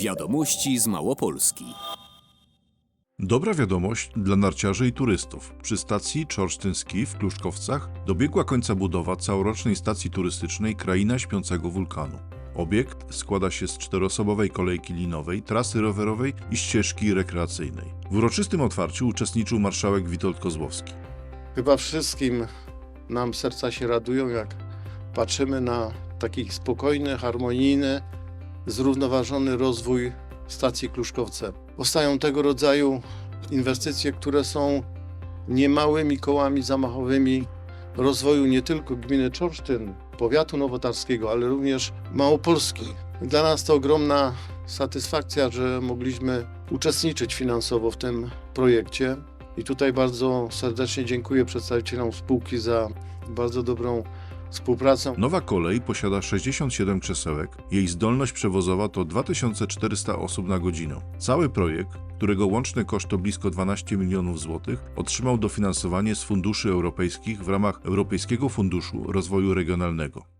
Wiadomości z Małopolski. Dobra wiadomość dla narciarzy i turystów. Przy stacji Czorsztynski w Kluszkowcach dobiegła końca budowa całorocznej stacji turystycznej Kraina Śpiącego Wulkanu. Obiekt składa się z czteroosobowej kolejki linowej, trasy rowerowej i ścieżki rekreacyjnej. W uroczystym otwarciu uczestniczył marszałek Witold Kozłowski. Chyba wszystkim nam serca się radują, jak patrzymy na taki spokojny, harmonijny, zrównoważony rozwój stacji Kluszkowce. Powstają tego rodzaju inwestycje, które są niemałymi kołami zamachowymi rozwoju nie tylko gminy Czorsztyn, powiatu nowotarskiego, ale również Małopolski. Dla nas to ogromna satysfakcja, że mogliśmy uczestniczyć finansowo w tym projekcie. I tutaj bardzo serdecznie dziękuję przedstawicielom spółki za bardzo dobrą współpracę. Nowa kolej posiada 67 krzesełek, jej zdolność przewozowa to 2400 osób na godzinę. Cały projekt, którego łączny koszt to blisko 12 milionów złotych, otrzymał dofinansowanie z funduszy europejskich w ramach Europejskiego Funduszu Rozwoju Regionalnego.